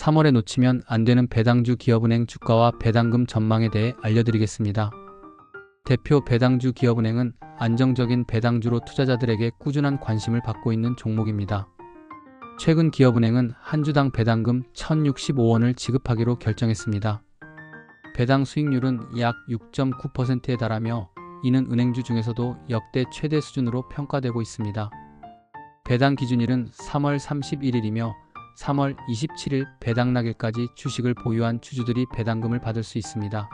3월에 놓치면 안 되는 배당주 기업은행 주가와 배당금 전망에 대해 알려드리겠습니다. 대표 배당주 기업은행은 안정적인 배당주로 투자자들에게 꾸준한 관심을 받고 있는 종목입니다. 최근 기업은행은 한 주당 배당금 1,065원을 지급하기로 결정했습니다. 배당 수익률은 약 6.9%에 달하며 이는 은행주 중에서도 역대 최대 수준으로 평가되고 있습니다. 배당 기준일은 3월 31일이며 3월 27일 배당 날일까지 주식을 보유한 주주들이 배당금을 받을 수 있습니다.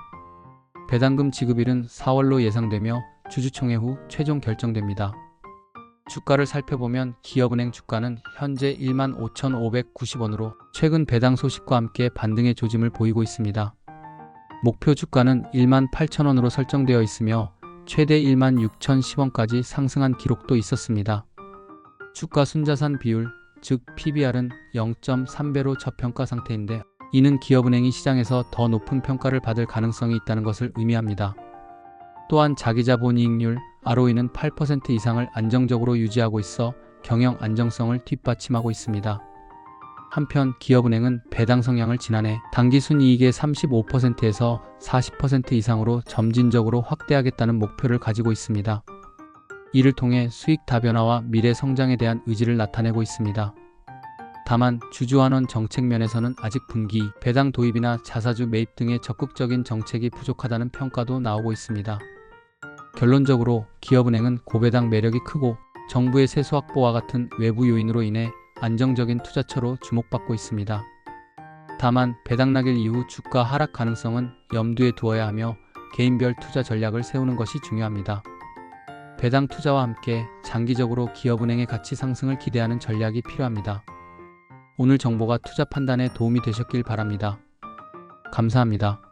배당금 지급일은 4월로 예상되며 주주총회 후 최종 결정됩니다. 주가를 살펴보면 기업은행 주가는 현재 15,590원으로 최근 배당 소식과 함께 반등의 조짐을 보이고 있습니다. 목표 주가는 18,000원으로 설정되어 있으며 최대 16,010원까지 상승한 기록도 있었습니다. 주가 순자산 비율, 즉 PBR은 0.3배로 저평가 상태인데 이는 기업은행이 시장에서 더 높은 평가를 받을 가능성이 있다는 것을 의미합니다. 또한 자기자본이익률 ROE는 8% 이상을 안정적으로 유지하고 있어 경영 안정성을 뒷받침하고 있습니다. 한편 기업은행은 배당 성향을 지난해 당기 순이익의 35%에서 40% 이상으로 점진적으로 확대하겠다는 목표를 가지고 있습니다. 이를 통해 수익 다변화와 미래 성장에 대한 의지를 나타내고 있습니다. 다만 주주환원 정책 면에서는 아직 분기, 배당 도입이나 자사주 매입 등의 적극적인 정책이 부족하다는 평가도 나오고 있습니다. 결론적으로 기업은행은 고배당 매력이 크고 정부의 세수 확보와 같은 외부 요인으로 인해 안정적인 투자처로 주목받고 있습니다. 다만 배당 낙일 이후 주가 하락 가능성은 염두에 두어야 하며 개인별 투자 전략을 세우는 것이 중요합니다. 배당 투자와 함께 장기적으로 기업은행의 가치 상승을 기대하는 전략이 필요합니다. 오늘 정보가 투자 판단에 도움이 되셨길 바랍니다. 감사합니다.